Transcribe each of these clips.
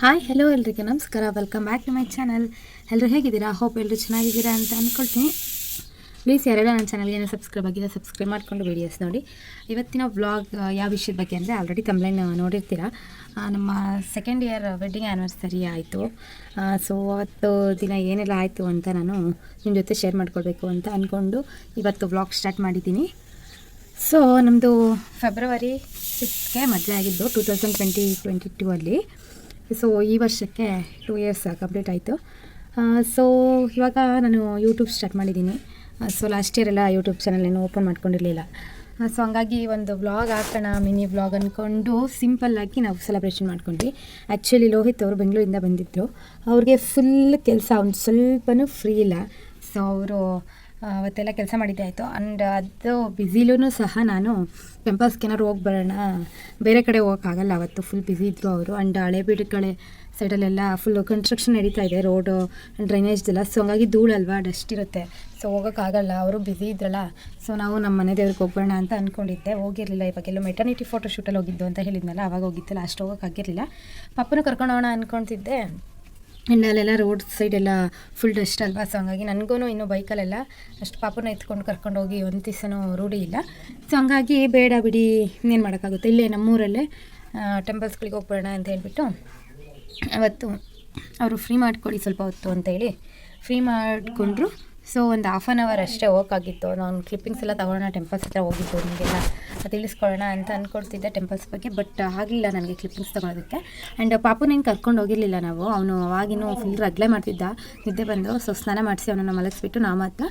Hi hello ಎಲ್ರಿಗೆ. ನಮಸ್ಕಾರ. Welcome back to my channel ಎಲ್ಲರೂ ಹೇಗಿದ್ದೀರಾ? ಹೋಪ್ ಎಲ್ಲರೂ ಚೆನ್ನಾಗಿದ್ದೀರಾ ಅಂತ ಅಂದ್ಕೊಳ್ತೀನಿ ಪ್ಲೀಸ್ ಯಾರೆಲ್ಲ ನನ್ನ ಚಾನಲ್ಗೆ ಏನೋ ಸಬ್ಸ್ಕ್ರೈಬ್ ಆಗಿದೆ ಸಬ್ಸ್ಕ್ರೈಬ್ ಮಾಡಿಕೊಂಡು ವೀಡಿಯೋಸ್ ನೋಡಿ. ಇವತ್ತಿನ ವ್ಲಾಗ್ ಯಾವ ವಿಷಯದ ಬಗ್ಗೆ ಅಂದರೆ ಆಲ್ರೆಡಿ ತಮ್ಲೈನ್ ನೋಡಿರ್ತೀರಾ. ನಮ್ಮ ಸೆಕೆಂಡ್ ಇಯರ್ ವೆಡ್ಡಿಂಗ್ ಆ್ಯನಿವರ್ಸರಿ ಆಯಿತು. ಸೊ ಅವತ್ತು ದಿನ ಏನೆಲ್ಲ ಆಯಿತು ಅಂತ ನಾನು ನಿಮ್ಮ ಜೊತೆ ಶೇರ್ ಮಾಡ್ಕೊಳ್ಬೇಕು ಅಂತ ಅಂದ್ಕೊಂಡು ಇವತ್ತು ವ್ಲಾಗ್ ಸ್ಟಾರ್ಟ್ ಮಾಡಿದ್ದೀನಿ. ಸೊ ನಮ್ಮದು ಫೆಬ್ರವರಿ ಸಿಕ್ಸ್ಗೆ ಮದುವೆ ಆಗಿದ್ದು two thousand twenty twenty two ಅಲ್ಲಿ. ಸೊ ಈ ವರ್ಷಕ್ಕೆ ಟೂ ಇಯರ್ಸ್ ಕಂಪ್ಲೀಟ್ ಆಯಿತು. ಸೊ ಇವಾಗ ನಾನು ಯೂಟ್ಯೂಬ್ ಸ್ಟಾರ್ಟ್ ಮಾಡಿದ್ದೀನಿ. ಸೊ ಲಾಸ್ಟ್ ಇಯರ್ ಎಲ್ಲ ಯೂಟ್ಯೂಬ್ ಚಾನಲ್ ಏನು ಓಪನ್ ಮಾಡ್ಕೊಂಡಿರಲಿಲ್ಲ. ಸೊ ಹಂಗಾಗಿ ಒಂದು ವ್ಲಾಗ್ ಹಾಕೋಣ ಮಿನಿ ವ್ಲಾಗ್ ಅಂದ್ಕೊಂಡು ಸಿಂಪಲ್ಲಾಗಿ ನಾವು ಸೆಲೆಬ್ರೇಷನ್ ಮಾಡ್ಕೊಂಡ್ವಿ. ಆ್ಯಕ್ಚುಲಿ ಲೋಹಿತ್ ಅವರು ಬೆಂಗಳೂರಿಂದ ಬಂದಿದ್ದರು ಅವ್ರಿಗೆ ಫುಲ್ ಕೆಲಸ ಒಂದು ಸ್ವಲ್ಪನೂ ಫ್ರೀ ಇಲ್ಲ. ಸೊ ಅವರು ಅವತ್ತೆಲ್ಲ ಕೆಲಸ ಮಾಡಿದ್ದೆ ಆಯಿತು. ಆ್ಯಂಡ್ ಅದು ಬ್ಯುಸಿಲೂ ಸಹ ನಾನು ಪೆಂಪಸ್ಗೇನಾದ್ರು ಏನಾದ್ರು ಹೋಗಿ ಬರೋಣ, ಬೇರೆ ಕಡೆ ಹೋಗೋಕ್ಕಾಗಲ್ಲ ಅವತ್ತು. ಫುಲ್ ಬ್ಯುಸಿ ಇದ್ದರು ಅವರು. ಆ್ಯಂಡ್ ಹಳೆ ಕಡೆ ಸೈಡಲ್ಲೆಲ್ಲ ಫುಲ್ಲು ಕನ್ಸ್ಟ್ರಕ್ಷನ್ ನಡೀತಾ ಇದೆ ರೋಡು ಡ್ರೈನೇಜ್ದೆಲ್ಲ ಸೊ ಹಂಗಾಗಿ ಧೂಳಲ್ವಾ ಡಸ್ಟ್ ಇರುತ್ತೆ. ಸೊ ಹೋಗೋಕ್ಕಾಗಲ್ಲ ಅವರು ಬ್ಯುಸಿ ಇದ್ರಲ್ಲ. ಸೊ ನಾವು ನಮ್ಮ ಮನೆ ದೇವ್ರಿಗೆ ಹೋಗೋಣ ಅಂತ ಅಂದ್ಕೊಂಡಿದ್ದೆ ಹೋಗಿರಲಿಲ್ಲ ಇವಾಗೆಲ್ಲೋ ಮೆಟರ್ನಿಟಿ ಫೋಟೋ ಶೂಟಲ್ಲಿ ಹೋಗಿದ್ದು ಅಂತ ಹೇಳಿದ್ನಲ್ಲ, ಅವಾಗ ಹೋಗಿದ್ದಲ್ಲ ಅಷ್ಟು ಹೋಗೋಕ್ಕಾಗಿರಲಿಲ್ಲ ಪಪ್ಪನೂ ಕರ್ಕೊಂಡು ಹೋಗೋಣ ಅಂದ್ಕೊಳ್ತಿದ್ದೆ ಆ್ಯಂಡ್ ಅಲ್ಲೆಲ್ಲ ರೋಡ್ ಸೈಡೆಲ್ಲ ಫುಲ್ ಡಸ್ಟ್ ಅಲ್ವಾ? ಸೊ ಹಂಗಾಗಿ ನನಗೂ ಇನ್ನು ಬೈಕಲ್ಲೆಲ್ಲ ಅಷ್ಟು ಪಾಪನ ಎತ್ಕೊಂಡು ಕರ್ಕೊಂಡು ಹೋಗಿ ಒಂದು ದಿವಸನೂ ರೂಢಿ ಇಲ್ಲ. ಸೊ ಹಂಗಾಗಿ ಬೇಡ ಬಿಡಿ, ಇನ್ನೇನು ಮಾಡೋಕ್ಕಾಗುತ್ತೆ? ಇಲ್ಲೇ ನಮ್ಮೂರಲ್ಲೇ ಟೆಂಪಲ್ಸ್ಗಳಿಗೆ ಹೋಗ್ಬೇಡ ಅಂತ ಹೇಳ್ಬಿಟ್ಟು ಅವತ್ತು ಅವರು ಫ್ರೀ ಮಾಡಿಕೊಡಿ ಸ್ವಲ್ಪ ಹೊತ್ತು ಅಂತ ಹೇಳಿ ಫ್ರೀ ಮಾಡಿಕೊಂಡ್ರು. ಸೊ ಒಂದು ಹಾಫ್ ಆನ್ ಅವರ್ ಅಷ್ಟೇ ಹೋಗೋಕ್ಕಾಗಿತ್ತು ನಾನು ಕ್ಲಿಪ್ಪಿಂಗ್ಸ್ ಎಲ್ಲ ತಗೊಳ್ಳೋಣ ಟೆಂಪಲ್ಸ್ ಹತ್ರ ಹೋಗಿದ್ದು, ನಿಮಗೆಲ್ಲ ತಿಳಿಸ್ಕೊಳ್ಳೋಣ ಅಂತ ಅಂದ್ಕೊಳ್ತಿದ್ದೆ ಟೆಂಪಲ್ಸ್ ಬಗ್ಗೆ ಬಟ್ ಆಗಲಿಲ್ಲ ನನಗೆ ಕ್ಲಿಪ್ಪಿಂಗ್ಸ್ ತಗೊಳ್ಳೋದಕ್ಕೆ ಆ್ಯಂಡ್ ಪಾಪು ಹೆಂಗೆ ಕರ್ಕೊಂಡು ಹೋಗಿರಲಿಲ್ಲ ನಾವು. ಅವನು ಅವಾಗಿನೂ ಫುಲ್ ರಗ್ಲೆ ಮಾಡ್ತಿದ್ದ. ನಿದ್ದೆ ಬಂದು ಸೊ ಸ್ನಾನ ಮಾಡಿಸಿ ಅವನನ್ನು ಮಲಗಿಸ್ಬಿಟ್ಟು ನಾವು ಮಾತ್ರ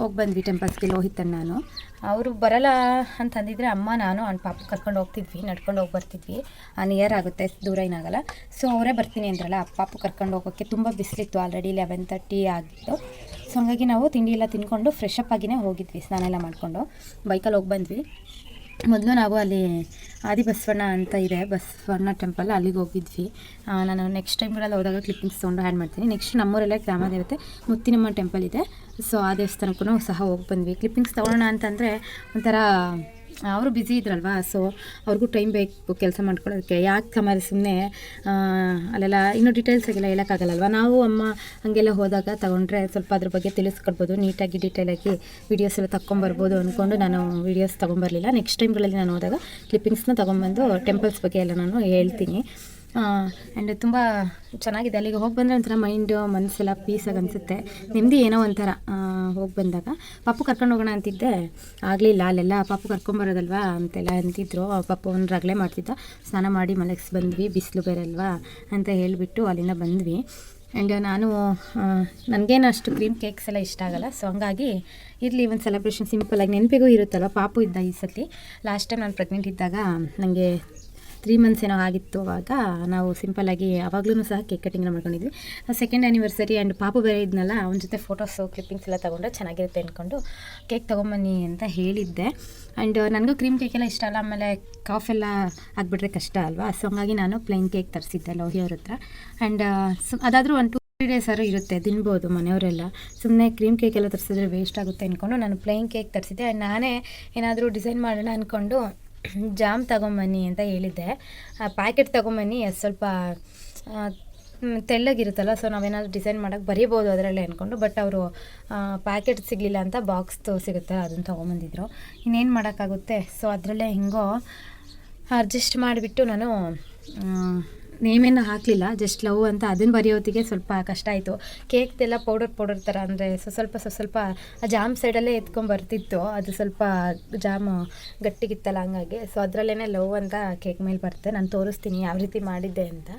ಹೋಗಿ ಬಂದ್ವಿ ಟೆಂಪಲ್ಸ್ಗೆ ಲೋಹಿತನ್ ನಾನು. ಅವರು ಬರಲ್ಲ ಅಂತ ಅಂದಿದ್ರೆ ಅಮ್ಮ, ನಾನು, ಅವ್ನ ಪಾಪು ಕರ್ಕೊಂಡು ಹೋಗ್ತಿದ್ವಿ, ನಡ್ಕೊಂಡು ಹೋಗಿ ಬರ್ತಿದ್ವಿ. ನಿಯರ್ ಆಗುತ್ತೆ, ದೂರ ಏನಾಗಲ್ಲ ಸೊ ಅವರೇ ಬರ್ತೀನಿ ಅಂದ್ರಲ್ಲ, ಪಾಪು ಕರ್ಕೊಂಡು ಹೋಗೋಕ್ಕೆ ತುಂಬ ಬಿಸಿಲಿತ್ತು ಆಲ್ರೆಡಿ ಲೆವೆನ್ ತರ್ಟಿ ಆಗಿತ್ತು. ಸೊ ಹಂಗಾಗಿ ನಾವು ತಿಂಡಿ ಎಲ್ಲ ತಿನ್ಕೊಂಡು ಫ್ರೆಶ್ ಅಪ್ ಆಗಿನೇ ಹೋಗಿದ್ವಿ, ಸ್ನಾನ ಎಲ್ಲ ಮಾಡಿಕೊಂಡು. ಬೈಕಲ್ಲಿ ಹೋಗಿ ಬಂದ್ವಿ. ಮೊದಲು ನಾವು ಅಲ್ಲಿ ಆದಿ ಬಸವಣ್ಣ ಅಂತ ಇದೆ, ಬಸವಣ್ಣ ಟೆಂಪಲ್ ಅಲ್ಲಿಗೆ ಹೋಗಿದ್ವಿ. ನಾನು ನೆಕ್ಸ್ಟ್ ಟೈಮ್ಗಳಲ್ಲಿ ಹೋದಾಗ ಕ್ಲಿಪ್ಪಿಂಗ್ಸ್ ತೊಗೊಂಡು ಹ್ಯಾಂಡ್ ಮಾಡ್ತೀನಿ. ನೆಕ್ಸ್ಟ್ ನಮ್ಮೂರಲ್ಲೇ ಗ್ರಾಮ ದೇವತೆ ಮುತ್ತಿನಮ್ಮ ಟೆಂಪಲ್ ಇದೆ. ಸೊ ಆ ದೇವಸ್ಥಾನಕ್ಕೂ ಸಹ ಹೋಗಿ ಬಂದ್ವಿ. ಕ್ಲಿಪ್ಪಿಂಗ್ಸ್ ತೊಗೊಳೋಣ ಅಂತಂದರೆ ಒಂಥರ ಅವರು ಬ್ಯುಸಿ ಇದ್ರಲ್ವಾ ಸೊ ಅವ್ರಿಗೂ ಟೈಮ್ ಬೇಕು ಕೆಲಸ ಮಾಡ್ಕೊಳ್ಳೋದಕ್ಕೆ ಯಾಕೆ ಸಮಾರ ಸುಮ್ಮನೆ ಅಲ್ಲೆಲ್ಲ ಇನ್ನೂ ಡೀಟೇಲ್ಸಾಗೆಲ್ಲ ಹೇಳೋಕ್ಕಾಗಲ್ಲಲ್ವ? ನಾವು ಅಮ್ಮ ಹಾಗೆಲ್ಲ ಹೋದಾಗ ತೊಗೊಂಡ್ರೆ ಸ್ವಲ್ಪ ಅದ್ರ ಬಗ್ಗೆ ತಿಳಿಸ್ಕೊಡ್ಬೋದು, ನೀಟಾಗಿ ಡೀಟೇಲಾಗಿ ವೀಡಿಯೋಸ್ ಎಲ್ಲ ತಗೊಂಬರ್ಬೋದು ಅಂದ್ಕೊಂಡು ನಾನು ವೀಡಿಯೋಸ್ ತೊಗೊಂಬರಲಿಲ್ಲ. ನೆಕ್ಸ್ಟ್ ಟೈಮ್ಗಳಲ್ಲಿ ನಾನು ಹೋದಾಗ ಕ್ಲಿಪ್ಪಿಂಗ್ಸ್ನ ತೊಗೊಂಬಂದು ಟೆಂಪಲ್ಸ್ ಬಗ್ಗೆ ಎಲ್ಲ ನಾನು ಹೇಳ್ತೀನಿ. ಆ್ಯಂಡ್ ತುಂಬ ಚೆನ್ನಾಗಿದೆ. ಅಲ್ಲಿಗೆ ಹೋಗಿ ಬಂದರೆ ಒಂಥರ ಮೈಂಡು ಮನಸ್ಸೆಲ್ಲ ಪೀಸಾಗಿ ಅನಿಸುತ್ತೆ. ನೆಮ್ಮದಿ ಏನೋ ಒಂಥರ ಹೋಗಿ ಬಂದಾಗ. ಪಾಪು ಕರ್ಕೊಂಡು ಹೋಗೋಣ ಅಂತಿದ್ದೆ. ಆಗಲಿಲ್ಲ, ಅಲ್ಲೆಲ್ಲ ಪಾಪು ಕರ್ಕೊಂಬರೋದಲ್ವಾ ಅಂತೆಲ್ಲ ಅಂತಿದ್ರು. ಪಾಪು ಒಂದು ರಗಳೆ ಮಾಡ್ತಿದ್ದ. ಸ್ನಾನ ಮಾಡಿ ಮಲಗಿಸಿ ಬಂದ್ವಿ, ಬಿಸಿಲು ಬೇರೆ ಅಲ್ವಾ ಅಂತ ಹೇಳಿಬಿಟ್ಟು ಅಲ್ಲಿಂದ ಬಂದ್ವಿ. ಆ್ಯಂಡ್ ನಾನು ನನಗೇನು ಅಷ್ಟು ಕ್ರೀಮ್ ಕೇಕ್ಸ್ ಎಲ್ಲ ಇಷ್ಟ ಆಗಲ್ಲ. ಸೊ ಹಂಗಾಗಿ ಇರಲಿ, ಒಂದು ಸೆಲೆಬ್ರೇಷನ್ ಸಿಂಪಲಾಗಿ ನೆನಪಿಗೂ ಇರುತ್ತಲ್ಲ ಪಾಪು ಇದ್ದ ಈ ಸತಿ. ಲಾಸ್ಟ್ ಟೈಮ್ ನಾನು ಪ್ರೆಗ್ನೆಂಟ್ ಇದ್ದಾಗ ನನಗೆ ತ್ರೀ ಮಂತ್ಸ್ ಏನೋ ಆಗಿತ್ತು ಅವಾಗ, ನಾವು ಸಿಂಪಲ್ಲಾಗಿ ಆವಾಗಲೂ ಸಹ ಕೇಕ್ ಕಟಿಂಗ್ ಮಾಡ್ಕೊಂಡಿದ್ವಿ. ಸೆಕೆಂಡ್ ಆ್ಯನಿವರ್ಸರಿ ಆ್ಯಂಡ್ ಪಾಪು ಬೇರೆ ಇದ್ನಲ್ಲ, ಅವನ ಜೊತೆ ಫೋಟೋಸು ಕ್ಲಿಪ್ಪಿಂಗ್ಸ್ ಎಲ್ಲ ತೊಗೊಂಡ್ರೆ ಚೆನ್ನಾಗಿರುತ್ತೆ ಅಂದ್ಕೊಂಡು ಕೇಕ್ ತೊಗೊಂಬನ್ನಿ ಅಂತ ಹೇಳಿದ್ದೆ. ಆ್ಯಂಡ್ ನನಗೂ ಕ್ರೀಮ್ ಕೇಕ್ ಎಲ್ಲ ಇಷ್ಟ ಅಲ್ಲ, ಆಮೇಲೆ ಕಾಫ್ ಎಲ್ಲ ಆಗಿಬಿಟ್ರೆ ಕಷ್ಟ ಅಲ್ವಾ? ಸೊ ಹಂಗಾಗಿ ನಾನು ಪ್ಲೇನ್ ಕೇಕ್ ತರಿಸಿದ್ದೆ ಲೋಹಿ ಅವ್ರ ಹತ್ರ. ಆ್ಯಂಡ್ ಅದಾದರೂ ಒಂದು ಟೂ ತ್ರೀ ಡೇಸ್ ಆದರೂ ಇರುತ್ತೆ, ತಿನ್ಬೋದು ಮನೆಯವರೆಲ್ಲ. ಸುಮ್ಮನೆ ಕ್ರೀಮ್ ಕೇಕ್ ಎಲ್ಲ ತರಿಸಿದ್ರೆ ವೇಸ್ಟ್ ಆಗುತ್ತೆ ಅಂದ್ಕೊಂಡು ನಾನು ಪ್ಲೇನ್ ಕೇಕ್ ತರಿಸಿದ್ದೆ. ಆ್ಯಂಡ್ ನಾನೇ ಏನಾದರೂ ಡಿಸೈನ್ ಮಾಡೋಣ ಅಂದ್ಕೊಂಡು ಜಾಮ್ ತಗೊಂಬನ್ನಿ ಅಂತ ಹೇಳಿದ್ದೆ. ಪ್ಯಾಕೆಟ್ ತಗೊಂಬನ್ನಿ ಸ್ವಲ್ಪ ಆ, ತೆಳ್ಳಗಿರುತ್ತಲ್ಲ ಸೊ ನಾವೇನಾದರೂ ಡಿಸೈನ್ ಮಾಡೋಕ್ಕೆ ಬರೀಬೋದು ಅದರಲ್ಲೇ ಅಂದ್ಕೊಂಡು ಬಟ್ ಅವರು ಪ್ಯಾಕೆಟ್ ಸಿಗಲಿಲ್ಲ ಅಂತ ಬಾಕ್ಸ್ದು ಸಿಗುತ್ತೆ ಅದನ್ನು ತೊಗೊಂಬಂದಿದ್ರು. ಇನ್ನೇನು ಮಾಡೋಕ್ಕಾಗುತ್ತೆ? ಸೊ ಅದರಲ್ಲೇ ಹೆಂಗೋ ಅಡ್ಜಸ್ಟ್ ಮಾಡಿಬಿಟ್ಟು ನಾನು ನೇಮೇನು ಹಾಕಲಿಲ್ಲ ಜಸ್ಟ್ ಲವ್ ಅಂತ ಅದನ್ನು ಬರೆಯೋತ್ತಿಗೆ ಸ್ವಲ್ಪ ಕಷ್ಟ ಆಯಿತು. ಕೇಕ್ದೆಲ್ಲ ಪೌಡರ್ ಪೌಡರ್ ಥರ ಅಂದರೆ ಸ್ವಲ್ಪ ಸ್ವಲ್ಪ ಆ ಜಾಮ್ ಸೈಡಲ್ಲೇ ಎತ್ಕೊಂಡು ಬರ್ತಿತ್ತು. ಅದು ಸ್ವಲ್ಪ ಜಾಮ್ ಗಟ್ಟಿಗಿತ್ತಲ್ಲ ಹಂಗಾಗಿ. ಸೊ ಅದರಲ್ಲೇ ಲವ್ ಅಂತ ಕೇಕ್ ಮೇಲೆ ಬರುತ್ತೆ. ನಾನು ತೋರಿಸ್ತೀನಿ ಯಾವ ರೀತಿ ಮಾಡಿದ್ದೆ ಅಂತ.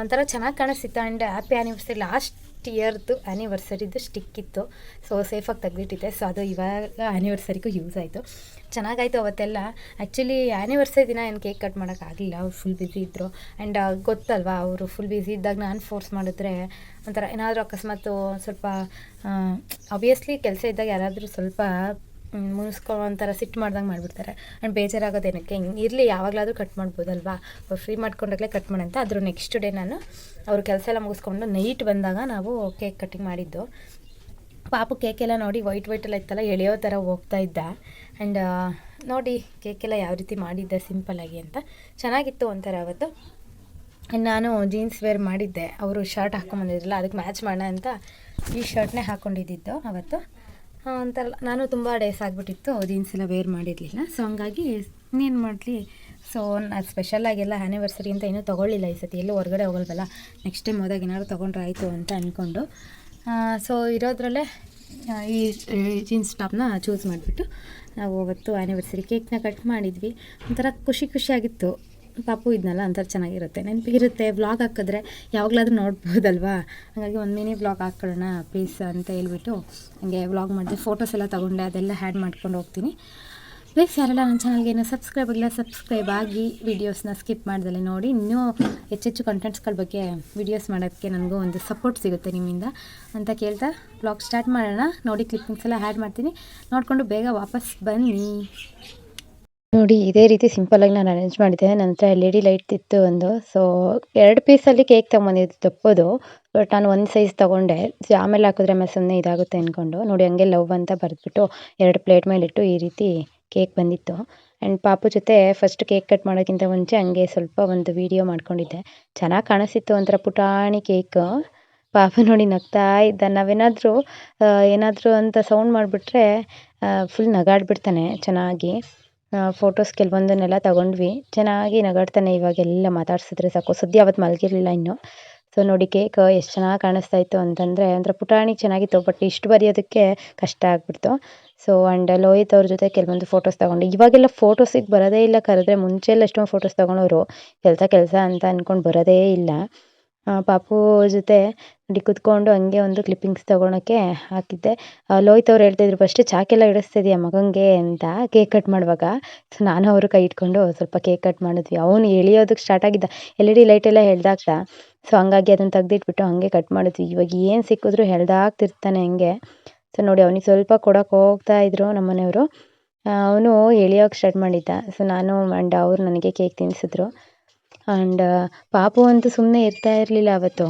ಒಂಥರ ಚೆನ್ನಾಗಿ ಕಾಣಿಸ್ತಿತ್ತು. ಆ್ಯಂಡ್ ಹ್ಯಾಪಿ ಆ್ಯನಿವರ್ಸರಿ ಲಾಸ್ಟ್ ಇಯರ್ದು ಆ್ಯನಿವರ್ಸರಿದು ಸ್ಟಿಕ್ ಇತ್ತು. ಸೊ ಸೇಫಾಗಿ ತೆಗೆದಿಟ್ಟಿದ್ದೆ. ಸೊ ಅದು ಇವಾಗ ಆ್ಯನಿವರ್ಸರಿಗೂ ಯೂಸ್ ಆಯಿತು. ಚೆನ್ನಾಗಾಯಿತು ಅವತ್ತೆಲ್ಲ. ಆ್ಯಕ್ಚುಲಿ ಆ್ಯನಿವರ್ಸರಿ ದಿನ ಏನು ಕೇಕ್ ಕಟ್ ಮಾಡೋಕ್ಕಾಗಲಿಲ್ಲ ಅವ್ರು ಫುಲ್ ಬ್ಯುಸಿ ಇದ್ದರು ಆ್ಯಂಡ್ ಗೊತ್ತಲ್ವಾ, ಅವರು ಫುಲ್ ಬ್ಯುಸಿ ಇದ್ದಾಗ ನಾನು ಫೋರ್ಸ್ ಮಾಡಿದ್ರೆ ಒಂಥರ ಏನಾದರೂ ಅಕಸ್ಮಾತು ಸ್ವಲ್ಪ ಆಬ್ವಿಯಸ್ಲಿ ಕೆಲಸ ಇದ್ದಾಗ ಯಾರಾದರೂ ಸ್ವಲ್ಪ ಮುನಿಸ್ಕೊ ಒಂಥರ ಸಿಟ್ಟು ಮಾಡ್ದಂಗೆ ಮಾಡಿಬಿಡ್ತಾರೆ. ಆ್ಯಂಡ್ ಬೇಜಾರಾಗೋದೇನಕ್ಕೆ ಇರಲಿ, ಯಾವಾಗಲಾದರೂ ಕಟ್ ಮಾಡ್ಬೋದಲ್ವಾ? ಅವ್ರು ಫ್ರೀ ಮಾಡ್ಕೊಂಡಾಗಲೇ ಕಟ್ ಮಾಡಂತ. ಅದ್ರ ನೆಕ್ಸ್ಟ್ ಡೇ ನಾನು ಅವ್ರ ಕೆಲಸ ಎಲ್ಲ ಮುಗಿಸ್ಕೊಂಡು ನೈಟ್ ಬಂದಾಗ ನಾವು ಕೇಕ್ ಕಟ್ಟಿಂಗ್ ಮಾಡಿದ್ದು. ಪಾಪು ಕೇಕೆಲ್ಲ ನೋಡಿ ವೈಟ್ ವೈಟೆಲ್ಲ ಇತ್ತಲ್ಲ, ಎಳೆಯೋ ಥರ ಹೋಗ್ತಾ ಇದ್ದ. ಆ್ಯಂಡ್ ನೋಡಿ ಕೇಕೆಲ್ಲ ಯಾವ ರೀತಿ ಮಾಡಿದ್ದೆ ಸಿಂಪಲ್ಲಾಗಿ ಅಂತ. ಚೆನ್ನಾಗಿತ್ತು ಒಂಥರ ಅವತ್ತು. ನಾನು ಜೀನ್ಸ್ ವೇರ್ ಮಾಡಿದ್ದೆ. ಅವರು ಶರ್ಟ್ ಹಾಕೊಂಡ್ಬಂದಿದ್ರಲ್ಲ ಅದಕ್ಕೆ ಮ್ಯಾಚ್ ಮಾಡೋಣ ಅಂತ ಈ ಶರ್ಟ್ನೇ ಹಾಕ್ಕೊಂಡಿದ್ದಿದ್ದು ಅವತ್ತು. ಒಂಥರ ನಾನು ತುಂಬ ಡೇಸ್ ಆಗಿಬಿಟ್ಟಿತ್ತು ಜೀನ್ಸ್ ಎಲ್ಲ ವೇರ್ ಮಾಡಿರಲಿಲ್ಲ. ಸೊ ಹಂಗಾಗಿ ಇನ್ನೇನು ಮಾಡಲಿ? ಸೊ ನಾನು ಸ್ಪೆಷಲಾಗೆಲ್ಲ ಆ್ಯನಿವರ್ಸರಿ ಅಂತ ಏನೂ ತೊಗೊಳ್ಳಿಲ್ಲ ಈ ಸತಿ. ಎಲ್ಲೂ ಹೊರಗಡೆ ಹೋಗಲ್ವಲ್ಲ? ನೆಕ್ಸ್ಟ್ ಟೈಮ್ ಹೋದಾಗ ಏನಾದ್ರು ತೊಗೊಂಡ್ರೆ ಆಯಿತು ಅಂತ ಅಂದ್ಕೊಂಡು ಸೊ ಇರೋದ್ರಲ್ಲೇ ಈ ಜೀನ್ಸ್ ಟಾಪ್ನ ಚೂಸ್ ಮಾಡಿಬಿಟ್ಟು, ನಾವು ಅವತ್ತು ಆ್ಯನಿವರ್ಸರಿ ಕೇಕ್ನ ಕಟ್ ಮಾಡಿದ್ವಿ. ಒಂಥರ ಖುಷಿ ಖುಷಿಯಾಗಿತ್ತು ಪಾಪು ಇದ್ನಲ್ಲ ಅಂತಾರೆ ಚೆನ್ನಾಗಿರುತ್ತೆ. ನೆನಪಿರುತ್ತೆ ವ್ಲಾಗ್ ಹಾಕಿದ್ರೆ ಯಾವಾಗಲಾದ್ರೂ ನೋಡ್ಬೋದಲ್ವಾ? ಹಾಗಾಗಿ ಒಂದು ಮಿನಿ ವ್ಲಾಗ್ ಹಾಕ್ಕೊಳ್ಳೋಣ ಪ್ಲೀಸ್ ಅಂತ ಹೇಳ್ಬಿಟ್ಟು ಹಂಗೆ ವ್ಲಾಗ್ ಮಾಡಿದೆ ಫೋಟೋಸ್ ಎಲ್ಲ ತೊಗೊಂಡೆ, ಅದೆಲ್ಲ ಹ್ಯಾಡ್ ಮಾಡ್ಕೊಂಡು ಹೋಗ್ತೀನಿ. ಪ್ಲೀಸ್ ಯಾರೆಲ್ಲ ನನ್ನ ಚಾನಲ್ಗೆ ಏನೋ ಸಬ್ಸ್ಕ್ರೈಬ್ ಆಗಿಲ್ಲ ಸಬ್ಸ್ಕ್ರೈಬ್ ಆಗಿ ವೀಡಿಯೋಸ್ನ ಸ್ಕಿಪ್ ಮಾಡ್ದಲೆ ನೋಡಿ. ಇನ್ನೂ ಹೆಚ್ಚೆಚ್ಚು ಕಂಟೆಂಟ್ಸ್ಗಳ ಬಗ್ಗೆ ವೀಡಿಯೋಸ್ ಮಾಡೋಕ್ಕೆ ನನಗೂ ಒಂದು ಸಪೋರ್ಟ್ ಸಿಗುತ್ತೆ ನಿಮ್ಮಿಂದ ಅಂತ ಕೇಳ್ತಾ ಬ್ಲಾಗ್ ಸ್ಟಾರ್ಟ್ ಮಾಡೋಣ. ನೋಡಿ ಕ್ಲಿಪ್ಪಿಂಗ್ಸ್ ಎಲ್ಲ ಹ್ಯಾಡ್ ಮಾಡ್ತೀನಿ. ನೋಡಿಕೊಂಡು ಬೇಗ ವಾಪಸ್ ಬನ್ನಿ. ನೋಡಿ, ಇದೇ ರೀತಿ ಸಿಂಪಲಾಗಿ ನಾನು ಅರೇಂಜ್ ಮಾಡಿದ್ದೆ ನಂತರ ಎಲ್ ಇ ಡಿ ಲೈಟ್ ಇತ್ತು ಒಂದು. ಸೊ ಎರಡು ಪೀಸಲ್ಲಿ ಕೇಕ್ ತೊಗೊಂಬಂದಿದ್ದು ತಪ್ಪೋದು. ಬಟ್ ನಾನು ಒಂದು ಸೈಜ್ ತೊಗೊಂಡೆ. ಆಮೇಲೆ ಹಾಕಿದ್ರೆ ಆಮೇಲೆ ಸುಮ್ಮನೆ ಇದಾಗುತ್ತೆ ಅಂದ್ಕೊಂಡು ನೋಡಿ, ಹಂಗೆ ಲವ್ ಅಂತ ಬರೆದ್ಬಿಟ್ಟು ಎರಡು ಪ್ಲೇಟ್ ಮೇಲಿಟ್ಟು ಈ ರೀತಿ ಕೇಕ್ ಬಂದಿತ್ತು. ಆ್ಯಂಡ್ ಪಾಪು ಜೊತೆ ಫಸ್ಟ್ ಕೇಕ್ ಕಟ್ ಮಾಡೋಕ್ಕಿಂತ ಮುಂಚೆ ಹಂಗೆ ಸ್ವಲ್ಪ ಒಂದು ವೀಡಿಯೋ ಮಾಡ್ಕೊಂಡಿದ್ದೆ. ಚೆನ್ನಾಗಿ ಕಾಣಿಸಿತ್ತು ಒಂಥರ ಪುಟಾಣಿ ಕೇಕ್ ಪಾಪ ನೋಡಿ ನಗ್ತಾ ಇದ್ದ. ನಾವೇನಾದರೂ ಏನಾದರೂ ಅಂತ ಸೌಂಡ್ ಮಾಡಿಬಿಟ್ರೆ ಫುಲ್ ನಗಾಡ್ಬಿಡ್ತಾನೆ ಚೆನ್ನಾಗಿ. ಫೋಟೋಸ್ ಕೆಲವೊಂದನ್ನೆಲ್ಲ ತಗೊಂಡ್ವಿ. ಚೆನ್ನಾಗಿ ನಗಾಡ್ತಾನೆ ಇವಾಗೆಲ್ಲ ಮಾತಾಡ್ಸಿದ್ರೆ ಸಾಕು. ಸುದ್ದಿ ಅವತ್ತು ಮಲಗಿರಲಿಲ್ಲ ಇನ್ನು. ಸೊ ನೋಡಿ ಕೇಕ್ ಎಷ್ಟು ಚೆನ್ನಾಗಿ ಕಾಣಿಸ್ತಾ ಇತ್ತು ಅಂತಂದರೆ, ಅಂದರೆ ಪುಟಾಣಿ ಚೆನ್ನಾಗಿತ್ತು ಬಟ್ ಇಷ್ಟು ಬರೆಯೋದಕ್ಕೆ ಕಷ್ಟ ಆಗ್ಬಿಡ್ತು. ಸೊ ಆ್ಯಂಡ್ ಲೋಹಿತ್ ಅವ್ರ ಜೊತೆ ಕೆಲವೊಂದು ಫೋಟೋಸ್ ತೊಗೊಂಡೆ. ಇವಾಗೆಲ್ಲ ಫೋಟೋಸಿಗೆ ಬರೋದೇ ಇಲ್ಲ ಕರೆದ್ರೆ ಮುಂಚೆ ಎಲ್ಲ ಎಷ್ಟೊಂದು ಫೋಟೋಸ್ ತೊಗೊಳೋರು. ಕೆಲಸ ಕೆಲಸ ಅಂತ ಅಂದ್ಕೊಂಡು ಬರೋದೇ ಇಲ್ಲ. ಪಾಪು ಜೊತೆ ಕುತ್ಕೊಂಡು ಹಂಗೆ ಒಂದು ಕ್ಲಿಪ್ಪಿಂಗ್ಸ್ ತಗೋಳಕ್ಕೆ ಹಾಕಿದ್ದೆ. ಲೋಹಿತ್ ಅವ್ರು ಹೇಳ್ತಿದ್ರು ಫಸ್ಟ್ ಚಾಕೆಲ್ಲ ಇಡಿಸ್ತಿದ್ಯಾ ಮಗಂಗೆ? ಅಂತ ಕೇಕ್ ಕಟ್ ಮಾಡುವಾಗ. ಸೊ ನಾನು ಅವರು ಕೈ ಇಟ್ಕೊಂಡು ಸ್ವಲ್ಪ ಕೇಕ್ ಕಟ್ ಮಾಡಿದ್ವಿ. ಅವನು ಎಳಿಯೋದಕ್ಕೆ ಸ್ಟಾರ್ಟ್ ಆಗಿದ್ದ. ಎಲ್ ಇ ಡಿ ಲೈಟೆಲ್ಲ ಹೇಳ್ದಾಗ್ತ ಸೊ ಹಂಗಾಗಿ ಅದನ್ನು ತೆಗ್ದಿಟ್ಬಿಟ್ಟು ಹಂಗೆ ಕಟ್ ಮಾಡಿದ್ವಿ. ಇವಾಗ ಏನು ಸಿಕ್ಕಿದ್ರು ಹೇಳ್ದಾಗ್ತಿರ್ತಾನೆ ಹಂಗೆ. ಸೊ ನೋಡಿ ಅವನಿಗೆ ಸ್ವಲ್ಪ ಕೊಡೋಕೆ ಹೋಗ್ತಾ ಇದ್ರು ನಮ್ಮ ಮನೆಯವರು. ಅವನು ಎಳಿಯೋಕೆ ಸ್ಟಾರ್ಟ್ ಮಾಡಿದ್ದ. ಸೊ ನಾನು ಅಂಡ್ ಅವರು ನನಗೆ ಕೇಕ್ ತಿನ್ನಿಸಿದ್ರು ಆ್ಯಂಡ್ ಪಾಪು ಅಂತೂ ಸುಮ್ಮನೆ ಇರ್ತಾ ಇರಲಿಲ್ಲ ಅವತ್ತು.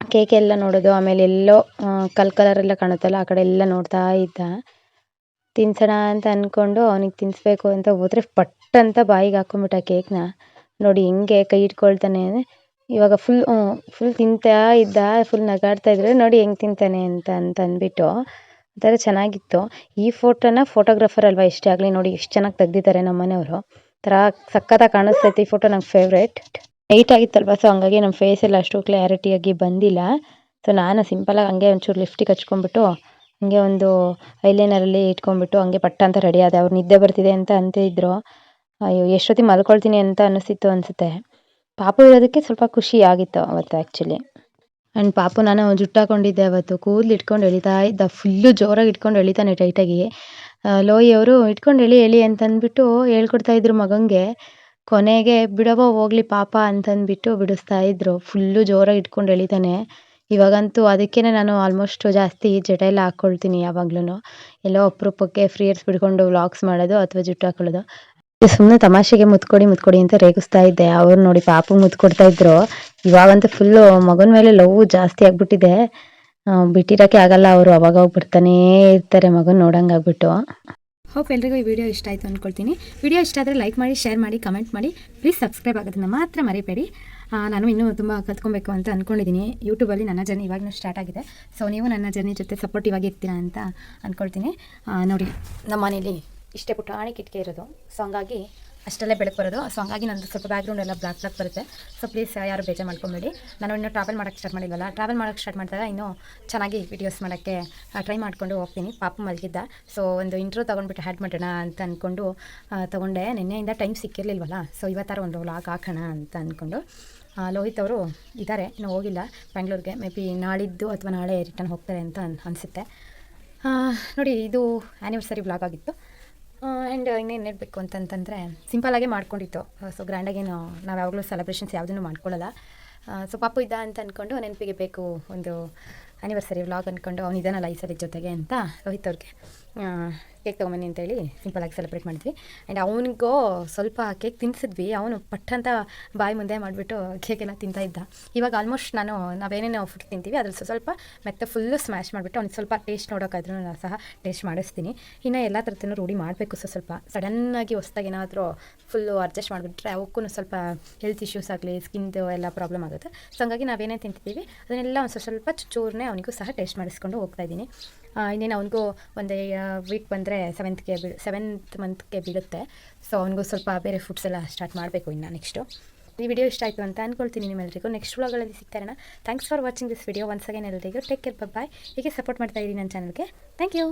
ಕೇಕ್ ಎಲ್ಲ ನೋಡೋದು, ಆಮೇಲೆ ಎಲ್ಲೋ ಕಲ್ ಕಲರೆಲ್ಲ ಕಾಣುತ್ತಲ್ಲ, ಆ ಕಡೆ ಎಲ್ಲ ನೋಡ್ತಾ ಇದ್ದ. ತಿನ್ಸೋಣ ಅಂತ ಅಂದ್ಕೊಂಡು ಅವನಿಗೆ ತಿನ್ನಿಸ್ಬೇಕು ಅಂತ ಹೋದ್ರೆ ಪಟ್ ಅಂತ ಬಾಯಿಗೆ ಹಾಕ್ಕೊಂಬಿಟ್ಟ ಕೇಕ್ನ. ನೋಡಿ ಹೆಂಗೆ ಕೈ ಇಟ್ಕೊಳ್ತಾನೆ ಇವಾಗ ಫುಲ್ ಫುಲ್ ತಿಂತಾ ಇದ್ದ ಫುಲ್ ನಗಾಡ್ತಾ ಇದ್ರೆ ನೋಡಿ ಹೆಂಗೆ ತಿಂತಾನೆ ಅಂತ ಅಂತ ಅಂದ್ಬಿಟ್ಟು ಒಂಥರ ಚೆನ್ನಾಗಿತ್ತು. ಈ ಫೋಟೋನ ಫೋಟೋಗ್ರಾಫರ್ ಅಲ್ವಾ ಇಷ್ಟೇ ಆಗಲಿ ನೋಡಿ, ಎಷ್ಟು ಚೆನ್ನಾಗಿ ತೆಗ್ದಿದ್ದಾರೆ ನಮ್ಮ ಮನೆಯವರು ಥರ ಸಖತ್ತಾಗಿ ಕಾಣಿಸ್ತೈತಿ ಈ ಫೋಟೋ ನಂಗೆ ಫೇವ್ರೇಟ್ ನೈಟ್ ಆಗಿತ್ತಲ್ವ? ಸೊ ಹಂಗಾಗಿ ನಮ್ಮ ಫೇಸ್ ಎಲ್ಲ ಅಷ್ಟು ಕ್ಲಾರಿಟಿಯಾಗಿ ಬಂದಿಲ್ಲ. ಸೊ ನಾನು ಸಿಂಪಲಾಗಿ ಹಂಗೆ ಒಂಚೂರು ಲಿಫ್ಟಿಗೆ ಹಚ್ಕೊಂಡ್ಬಿಟ್ಟು, ಹಂಗೆ ಒಂದು ಐಲೈನರಲ್ಲಿ ಇಟ್ಕೊಂಡ್ಬಿಟ್ಟು, ಹಂಗೆ ಪಟ್ಟ ಅಂತ ರೆಡಿ ಆದೆ. ಅವ್ರು ನಿದ್ದೆ ಬರ್ತಿದೆ ಅಂತ ಅಂತಿದ್ರು. ಅಯ್ಯೋ ಎಷ್ಟೊತ್ತಿ ಮಲ್ಕೊಳ್ತೀನಿ ಅಂತ ಅನಿಸಿತ್ತು ಅನಿಸುತ್ತೆ. ಪಾಪು ಇರೋದಕ್ಕೆ ಸ್ವಲ್ಪ ಖುಷಿ ಆಗಿತ್ತು ಅವತ್ತು ಆ್ಯಕ್ಚುಲಿ ಆ್ಯಂಡ್ ಪಾಪು, ನಾನು ಜುಟ್ಟಾಕೊಂಡಿದ್ದೆ ಅವತ್ತು. ಕೂದಲು ಇಟ್ಕೊಂಡು ಎಳಿತಾ ಇದ್ದ. ಫುಲ್ಲು ಜೋರಾಗಿ ಇಟ್ಕೊಂಡು ಎಳಿತಾನೆ ಟೈಟಾಗಿ ಲೋಯಿ ಅವರು ಇಟ್ಕೊಂಡು ಎಳಿ ಎಳಿ ಅಂತಂದ್ಬಿಟ್ಟು ಹೇಳ್ಕೊಡ್ತಾ ಇದ್ರು ಮಗಂಗೆ. ಕೊನೆಗೆ ಬಿಡವ ಹೋಗ್ಲಿ ಪಾಪ ಅಂತಂದ್ಬಿಟ್ಟು ಬಿಡಿಸ್ತಾ ಇದ್ರು. ಫುಲ್ಲು ಜೋರಾಗಿ ಇಟ್ಕೊಂಡು ಎಳಿತಾನೆ. ಇವಾಗಂತೂ ಅದಕ್ಕೇ ನಾನು ಆಲ್ಮೋಸ್ಟ್ ಜಾಸ್ತಿ ಜಡೆ ಎಲ್ಲ ಹಾಕ್ಕೊಳ್ತೀನಿ ಯಾವಾಗ್ಲೂ ಎಲ್ಲೋ ಅಪರೂಪಕ್ಕೆ ಫ್ರೀ ಇಯರ್ಸ್ ಬಿಡ್ಕೊಂಡು ವ್ಲಾಗ್ಸ್ ಮಾಡೋದು ಅಥವಾ ಜುಟ್ಟು ಹಾಕೊಳ್ಳೋದು. ಸುಮ್ಮನೆ ತಮಾಷೆಗೆ ಮುತ್ಕೊಡಿ ಮುತ್ಕೊಡಿ ಅಂತ ರೇಗಿಸ್ತಾ ಇದ್ದೆ. ಅವ್ರು ನೋಡಿ ಪಾಪು ಮುತ್ಕೊಡ್ತಾ ಇದ್ರು. ಇವಾಗಂತೂ ಫುಲ್ಲು ಮಗನ ಮೇಲೆ ಲವ್ ಜಾಸ್ತಿ ಆಗ್ಬಿಟ್ಟಿದೆ. ಬಿಟ್ಟಿರೋಕ್ಕೆ ಆಗಲ್ಲ, ಅವರು ಅವಾಗ ಅವಾಗ ಬರ್ತಾನೇ ಇರ್ತಾರೆ ಮಗು ನೋಡಂಗಾಗ್ಬಿಟ್ಟು ಹೋಪ್ ಎಲ್ರಿಗೂ ಈ ವಿಡಿಯೋ ಇಷ್ಟ ಆಯಿತು ಅಂದ್ಕೊಳ್ತೀನಿ ವಿಡಿಯೋ ಇಷ್ಟ ಆದರೆ ಲೈಕ್ ಮಾಡಿ ಶೇರ್ ಮಾಡಿ ಕಮೆಂಟ್ ಮಾಡಿ. ಪ್ಲೀಸ್ ಸಬ್ಸ್ಕ್ರೈಬ್ ಆಗೋದನ್ನು ಮಾತ್ರ ಮರಿಬೇಡಿ. ನಾನು ಇನ್ನೂ ತುಂಬ ಕಲ್ತ್ಕೊಬೇಕು ಅಂತ ಅಂದ್ಕೊಂಡಿದ್ದೀನಿ ಯೂಟ್ಯೂಬಲ್ಲಿ ನನ್ನ ಜರ್ನಿ ಇವಾಗಲೂ ಸ್ಟಾರ್ಟ್ ಆಗಿದೆ. ಸೊ ನೀವು ನನ್ನ ಜರ್ನಿ ಜೊತೆ ಸಪೋರ್ಟಿವ್ ಆಗಿ ಇರ್ತೀರಾ ಅಂತ ಅಂದ್ಕೊಳ್ತೀನಿ ನೋಡಿ ನಮ್ಮ ಮನೇಲಿ ಇಷ್ಟೇ ಪುಟಾಣಿ ಕಿಟಕಿ ಇರೋದು. ಸೊ ಹಂಗಾಗಿ ಅಷ್ಟಲ್ಲೇ ಬೆಳಕು ಬರೋದು. ಸೊ ಹಂಗಾಗಿ ನಂದು ಸ್ವಲ್ಪ ಬ್ಯಾಕ್ಗ್ರೌಂಡ್ ಎಲ್ಲ ಬ್ಲಾಕ್ ಬ್ಲಾಕ್ ಬರುತ್ತೆ. ಸೊ ಪ್ಲೀಸ್ ಯಾರು ಬೇಜಾರು ಮಾಡ್ಕೊಂಬೇಡಿ. ನಾನು ಇನ್ನೂ ಟ್ರಾವೆಲ್ ಮಾಡೋಕ್ಕೆ ಸ್ಟಾರ್ಟ್ ಮಾಡಿಲ್ವಲ್ಲ? ಟ್ರಾವೆಲ್ ಮಾಡೋಕ್ಕೆ ಸ್ಟಾರ್ಟ್ ಮಾಡಿದಾಗ ಇನ್ನೂ ಚೆನ್ನಾಗಿ ವೀಡಿಯೋಸ್ ಮಾಡೋಕ್ಕೆ ಟ್ರೈ ಮಾಡಿಕೊಂಡು ಹೋಗ್ತೀನಿ. ಪಾಪ ಮಲಗಿದ್ದ. ಸೊ ಒಂದು ಇಂಟ್ರೋ ತೊಗೊಂಡ್ಬಿಟ್ಟು ಹ್ಯಾಡ್ ಮಾಡೋಣ ಅಂತ ಅಂದ್ಕೊಂಡು ತೊಗೊಂಡೆ. ನಿನ್ನೆಯಿಂದ ಟೈಮ್ ಸಿಕ್ಕಿರಲಿಲ್ವಲ್ಲ? ಸೊ ಇವತ್ತಾರ ಒಂದು ವ್ಲಾಗ್ ಹಾಕೋಣ ಅಂತ ಅಂದ್ಕೊಂಡು ಲೋಹಿತ್ ಅವರು ಇದ್ದಾರೆ ಇನ್ನೂ ಹೋಗಿಲ್ಲ ಬ್ಯಾಂಗ್ಳೂರಿಗೆ ಮೇ ಬಿ ನಾಳಿದ್ದು ಅಥವಾ ನಾಳೆ ರಿಟರ್ನ್ ಹೋಗ್ತಾರೆ ಅಂತ ಅನಿಸುತ್ತೆ. ನೋಡಿ, ಇದು ಆ್ಯನಿವರ್ಸರಿ ವ್ಲಾಗ್ ಆಗಿತ್ತು. ಆ್ಯಂಡ್ ಇನ್ನೇನು ಹೇಳಬೇಕು ಅಂತಂತಂದರೆ ಸಿಂಪಲಾಗೆ ಮಾಡ್ಕೊಂಡಿತ್ತು. ಸೊ ಗ್ರ್ಯಾಂಡಾಗೇನು ನಾವು ಯಾವಾಗಲೂ ಸೆಲೆಬ್ರೇಷನ್ಸ್ ಯಾವುದನ್ನು ಮಾಡ್ಕೊಳ್ಳಲ್ಲ. ಸೊ ಪಾಪು ಇದ್ದ ಅಂತ ಅಂದ್ಕೊಂಡು ನೆನಪಿಗೆ ಬೇಕು ಒಂದು ಆ್ಯನಿವರ್ಸರಿ ವ್ಲಾಗ್ ಅಂದ್ಕೊಂಡು ಅವನಿದ್ದಾನಲ್ಲ ಈ ಸರಿ ಜೊತೆಗೆ ಅಂತ ರೋಹಿತ್ ಅವ್ರಿಗೆ ಕೇಕ್ ತೊಗೊಂಬನ್ನಿ ಅಂತೇಳಿ ಸಿಂಪಲಾಗಿ ಸೆಲೆಬ್ರೇಟ್ ಮಾಡಿದ್ವಿ. ಆ್ಯಂಡ್ ಅವನಿಗೂ ಸ್ವಲ್ಪ ಕೇಕ್ ತಿನ್ನಿಸಿದ್ವಿ ಅವನು ಪಟ್ಟಂತ ಬಾಯಿ ಮುಂದೆ ಮಾಡಿಬಿಟ್ಟು ಕೇಕೆಲ್ಲ ತಿಂತಾ ಇದ್ದ. ಇವಾಗ ಆಲ್ಮೋಸ್ಟ್ ನಾನು ನಾವೇನೇನೋ ಫುಡ್ ತಿಂತೀವಿ ಅದ್ರ ಸ್ವಲ್ಪ ಮೆತ್ತ ಫುಲ್ಲು ಸ್ಮ್ಯಾಶ್ ಮಾಡಿಬಿಟ್ಟು ಅವ್ನಿಗೆ ಸ್ವಲ್ಪ ಟೇಸ್ಟ್ ನೋಡೋಕ್ಕಾದ್ರೂ ನಾನು ಸಹ ಟೇಸ್ಟ್ ಮಾಡಿಸ್ತೀನಿ. ಇನ್ನು ಎಲ್ಲ ಥರದನ್ನು ರೂಢಿ ಮಾಡಬೇಕು ಸೊ ಸ್ವಲ್ಪ. ಸಡನ್ನಾಗಿ ಹೊಸ್ದಾಗಿ ಏನಾದರೂ ಫುಲ್ಲು ಅಡ್ಜಸ್ಟ್ ಮಾಡಿಬಿಟ್ರೆ ಅವಕ್ಕೂ ಸ್ವಲ್ಪ ಹೆಲ್ತ್ ಇಶ್ಯೂಸ್ ಆಗಲಿ ಸ್ಕಿನ್ದು ಎಲ್ಲ ಪ್ರಾಬ್ಲಮ್ ಆಗುತ್ತೆ. ಸೊ ಹಂಗಾಗಿ ನಾವೇನೇ ತಿಂತಿದ್ದೀವಿ. ಅದನ್ನೆಲ್ಲ ಒಂದು ಸ್ವಲ್ಪ ಸ್ವಲ್ಪ ಚೂರನ್ನೇ ಅವನಿಗೂ ಸಹ ಟೆಸ್ಟ್ ಮಾಡಿಸ್ಕೊಂಡು ಹೋಗ್ತಾ ಇದ್ದೀನಿ. ಇನ್ನೇನು ಅವನಿಗೂ ಒಂದು ವೀಕ್ ಬಂದರೆ ಸೆವೆಂತ್ಗೆ ಬಿ ಸೆವೆಂತ್ ಮಂತ್ಗೆ ಬೀಳುತ್ತೆ. ಸೊ ಅವನಿಗೂ ಸ್ವಲ್ಪ ಬೇರೆ ಫುಡ್ಸ್ ಎಲ್ಲ ಸ್ಟಾರ್ಟ್ ಮಾಡಬೇಕು ಇನ್ನು ನೆಕ್ಸ್ಟು ಈ ವಿಡಿಯೋ ಇಷ್ಟ ಆಯಿತು ಅಂತ ಅಂದ್ಕೊಳ್ತೀನಿ ನಿಮ್ಮೆಲ್ಲರಿಗೂ ನೆಕ್ಸ್ಟ್ ವ್ಲಾಗಲ್ಲಿ ಸಿಗ್ತಾರಣ. Thanks for watching this video once again ಎಲ್ಲರಿಗೂ ಟೇಕ್ ಕೇರ್ ಬಾಯ್ ಹೀಗೆ ಸಪೋರ್ಟ್ ಮಾಡ್ತಾ ಇದ್ದೀನಿ ನನ್ನ ಚಾನಲ್ಗೆ ಥ್ಯಾಂಕ್ ಯು